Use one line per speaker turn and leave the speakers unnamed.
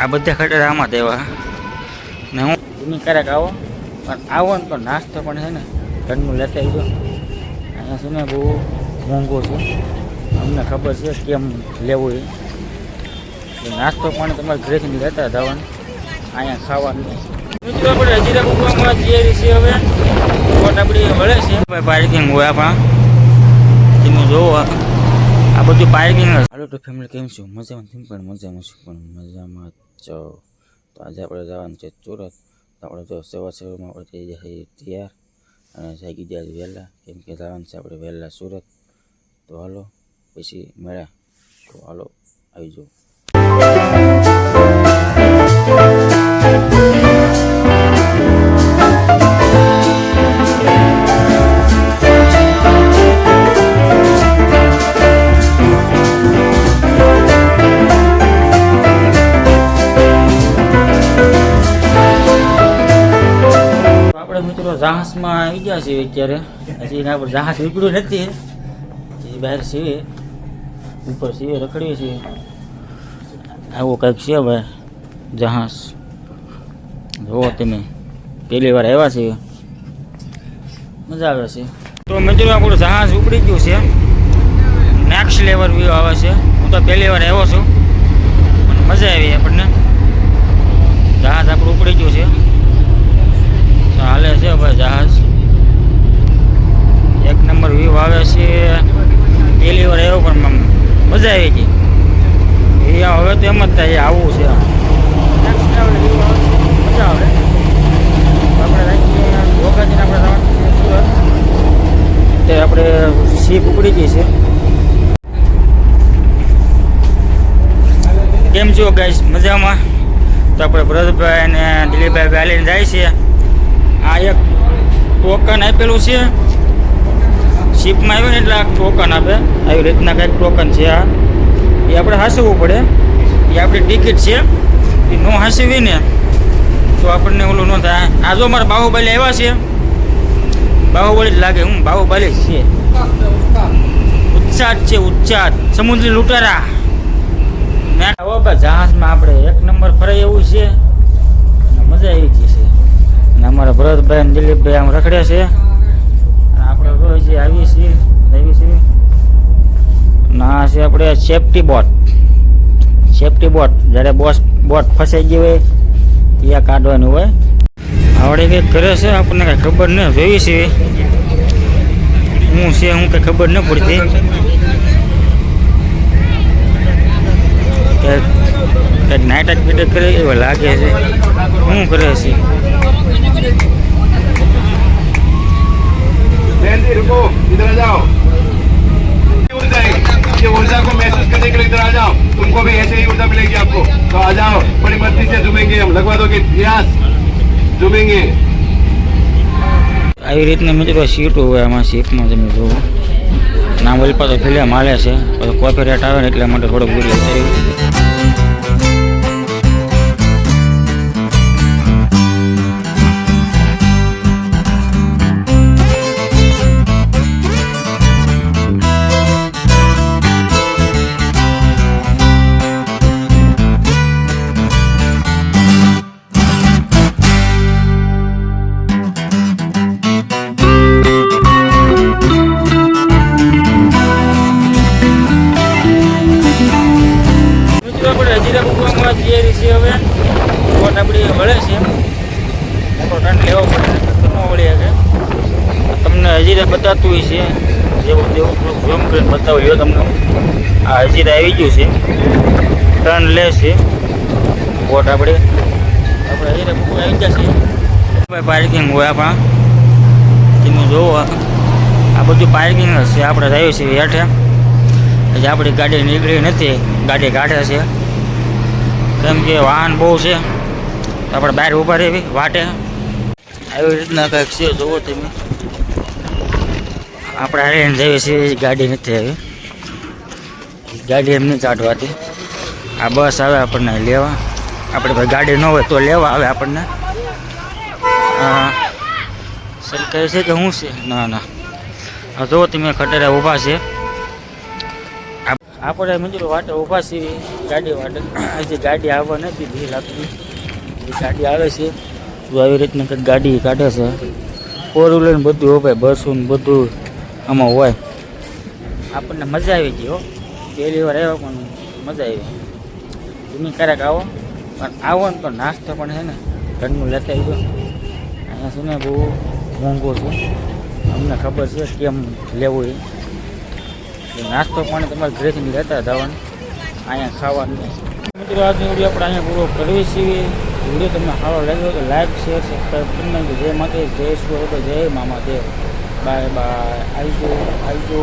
આ બધા ખટેરા આમાં દેવા. ને હું તમે ક્યારેક આવો? પણ આવો ને તો નાસ્તો પણ છે ને ઘરનું લેતા આવજો. અહીંયા છે ને બહુ મોંઘું છે. અમને ખબર છે કેમ લેવું એ. નાસ્તો પણ તમારે ઘરેથી લેતા જવાનું. અહીંયા ખાવાનું. મિત્રો આપણે હજીરા બુકવામાં તૈયારી છે હવે. બોટ આપણી વળે છે. પાર્કિંગ હોય આપણા. તમે જોવો. આ બધું પાર્કિંગ હાલો તો ફેમિલી કેમ છું? મજામાં? છું પણ મજામાં છું? પણ મજામાં છો તો આજે આપણે જવાનું છે સુરત. તો આપણે જો સેવા સેવામાં આપણે થઈ જાય તૈયાર. અને જાગી જાય વહેલા. કેમ કે જવાનું છે આપણે વહેલા સુરત. તો હાલો, પછી મળ્યા. તો હાલો આવી જાઓ આપણે મિત્રો, જહાજમાં આવી ગયા છીએ અત્યારે. હજી એના પર જહાજ નીકળ્યું નથી. હજી બહાર છીએ. ઉપર છીએ, રખડીએ છીએ. આવું કંઈક છે ભાઈ જહાજ. જુઓ તમે, પહેલી વાર આવ્યા છીએ. મજા આવે છે. તો મિત્રો આપણું જહાજ ઉપડી ગયું છે. નેક્સ્ટ લેવલ વ્યૂ આવે છે. હું તો પહેલી વાર આવ્યો છું. પણ મજા આવી આપણને. જહાજ આપણું ઉપડી ગયું છે. હાલે છે ભાઈ જહાજ એક નંબર વ્યૂ આવે છે પહેલી વાર આવ્યો પણ આમ મજા આવી ગઈ એ હવે તો એમ જ થાય આવું છે. મજા આવે. આપણે રાખીએ ધોકાજીને આપણે સુરત તે આપણે સીપ ઉપડી ગઈ છે. કેમ છો ગાઈશ મજામાં? તો આપણે ભરતભાઈ અને દિલીપભાઈ વાલીને જાય છે. આ એક ટોકન આપેલું છે. શીપમાં આવ્યું ને એટલે આ ટોકન આપે. આવી રીતના કંઈક ટોકન છે આ. એ આપણે હાંસવું પડે. એ આપણી ટિકિટ છે. એ ન હાંસવી ને, તો આપણને ઓલું ન થાય. આ જો મારા બાહુબલી આવ્યા છે. બાહુબલી જ લાગે હું, બાહુબલી છે. ઉચ્ચાટ છે ઉચ્ચાટ સમુદ્રી લૂંટારા. ને જહાજમાં આપણે એક નંબર ફરાય એવું છે. મજા આવી ગઈ છે. અને અમારા ભરતભાઈ અને દિલીપભાઈ આમ રખડે છે. અને આપણે રોજ આવીએ છીએ આવીએ છીએ. ના છે આપણે સેફટી બોટ સેફટી બોટ જ્યારે બોસ બોટ ફસાઈ ગઈ હોય ત્યાં કાઢવાનું હોય. આવડે કંઈક કરે છે? આપણને કાંઈ ખબર નહીં જોઈ છે. હું છે હું કંઈ ખબર ન પડતી. કંઈક નાઇટ એક્ટિવિટી કરે એવું લાગે છે. શું કરે છે?
જાઓ. आ जाओ तुमको भी ऐसे ही ऊर्जा मिलेगी आपको तो आ जाओ बड़ी मस्ती से झूमेंगे हम लगवा दोगे प्रयास झूमेंगे
આવી રીતના મિત્રો સીટો હોય આમાં સીટમાં તમે જુઓ નામ ઓલપા તો ફિલ્મ હાલે છે પછી કોપી રેટ આવે ને એટલા માટે થોડોક વિડીયો કર્યું લેવો પડે ન વળી શકે તમને હજીરા બતાવતું હોય છે જેવું તેવું થોડુંક ઝૂમ કરીને બતાવી લ્યો તમને. આ હજીરા આવી ગયું છે. ટર્ન લે છે. કોટ આપણે આપણે હજીરા મૂકવા આવી છે. પાર્કિંગ હોય આપણા. તમે જોવો. આ બધું પાર્કિંગ જ છે. આપણે રહ્યું છે હેઠે. હજી આપણી ગાડી નીકળી નથી. ગાડી કાઢે છે. કેમ કે વાહન બહુ છે. આપણે બહાર ઊભા રહેવી વાટે. આવી રીતના કાંઈક છે જોવો તમે. આપણે હારીને જઈએ છીએ ગાડી નથી આવી. ગાડી એમ નહીં કાઢવાતી આ બસ આવે આપણને લેવા. આપણે ભાઈ ગાડી ન હોય તો લેવા આવે આપણને. સર સરકારી છે કે શું છે? ના ના. જુઓ તમે, ખટેરા ઊભા છે. આપણે મિત્રો વાટે ઊભા છીએ, ગાડી વાટે. હજી ગાડી આવવા નથી ભી લાગતી. ગાડી આવે છે. તો આવી રીતના કંઈક ગાડી કાઢે છે. ફોર વ્હીલર ને બધું હોય ભાઈ બસો ને બધું આમાં હોય. આપણને મજા આવી ગઈ હો. પહેલી વાર આવ્યો પણ મજા આવી તમે ક્યારેક આવો. પણ આવો ને તો નાસ્તો પણ છે ને ઘરનું લેતા આવજો અહીંયા છે ને બહુ મોંઘો છે. અમને ખબર છે કેમ લેવું એ. એ નાસ્તો પણ તમારે ઘરેથી લેતા જવાનું. અહીંયા ખાવાનું. મિત્રો આજની વીડિયો આપણે અહીંયા પૂરો કરવી છીએ. વીડિયો તમને સારો લાગ્યો તો લાઈક શેર સબસ્ક્રાઈબ કરી નાખજો. જય માતા જય સ્વરૂપ જય મામા દેવ બાય બાય આવજો આવજો